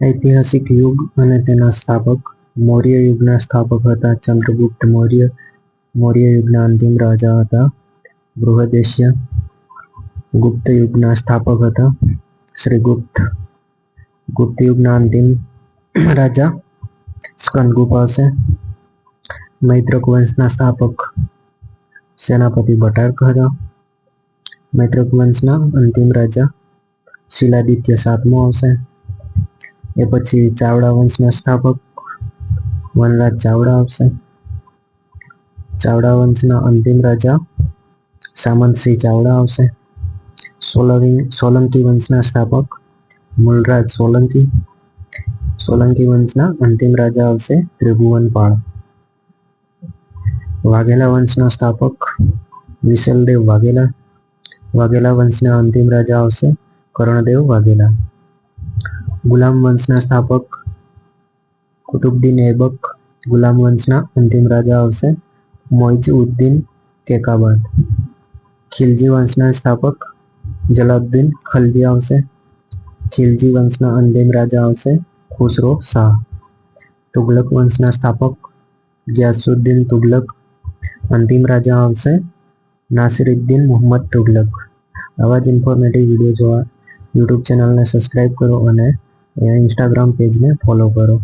ઐતિહાસિક યુગ અને તેના સ્થાપક, મૌર્ય યુગના સ્થાપક હતા, ચંદ્રગુપ્ત મૌર્ય મૌર્ય યુગના અંતિમ રાજા હતા, બૃહદેશ્ય ગુપ્ત યુગના સ્થાપક હતા શ્રીગુપ્ત ગુપ્ત યુગના અંતિમ રાજા સ્કંદગુપ્ત આવશે મૈત્રક વંશના સ્થાપક સેનાપતિ ભટાર્ક હતા, મૈત્રક વંશના અંતિમ રાજા શિલાદિત્ય સાતમો આવશે એ પછી ચાવડા વંશના સ્થાપક વનરાજ ચાવડા આવશે. ચાવડા વંશના અંતિમ રાજા સામંતસિંહ ચાવડા આવશે. સોલંકી સોલંકી વંશના સ્થાપક મૂળરાજ સોલંકી સોલંકી વંશના અંતિમ રાજા આવશે ત્રિભુવનપાળ વાઘેલા વંશના સ્થાપક વિશલદેવ વાઘેલા વાઘેલા વંશના અંતિમ રાજા આવશે કરણદેવ વાઘેલા. ગુલામ વંશના સ્થાપક કુતુબુદ્દીન ઐબક ગુલામ વંશના અંતિમ રાજા આવશે મોઇઝ ઉદ્દીન કેકાબાદ ખિલજી વંશના સ્થાપક જલાલુદ્દીન ખલજી આવશે ખિલજી વંશના અંતિમ રાજા આવશે ખુસરો શાહ તુગલક વંશના સ્થાપક ગિયાસુદ્દીન તુગલક અંતિમ રાજા આવશે નાસિરુદ્દીન મુહમ્મદ તુગલક આવા જ ઇન્ફોર્મેટિવ વીડિયો જોવા યુટ્યુબ ચેનલને સબસ્ક્રાઈબ કરો અને ઇન્સ્ટાગ્રામ પેજને ફોલો કરો.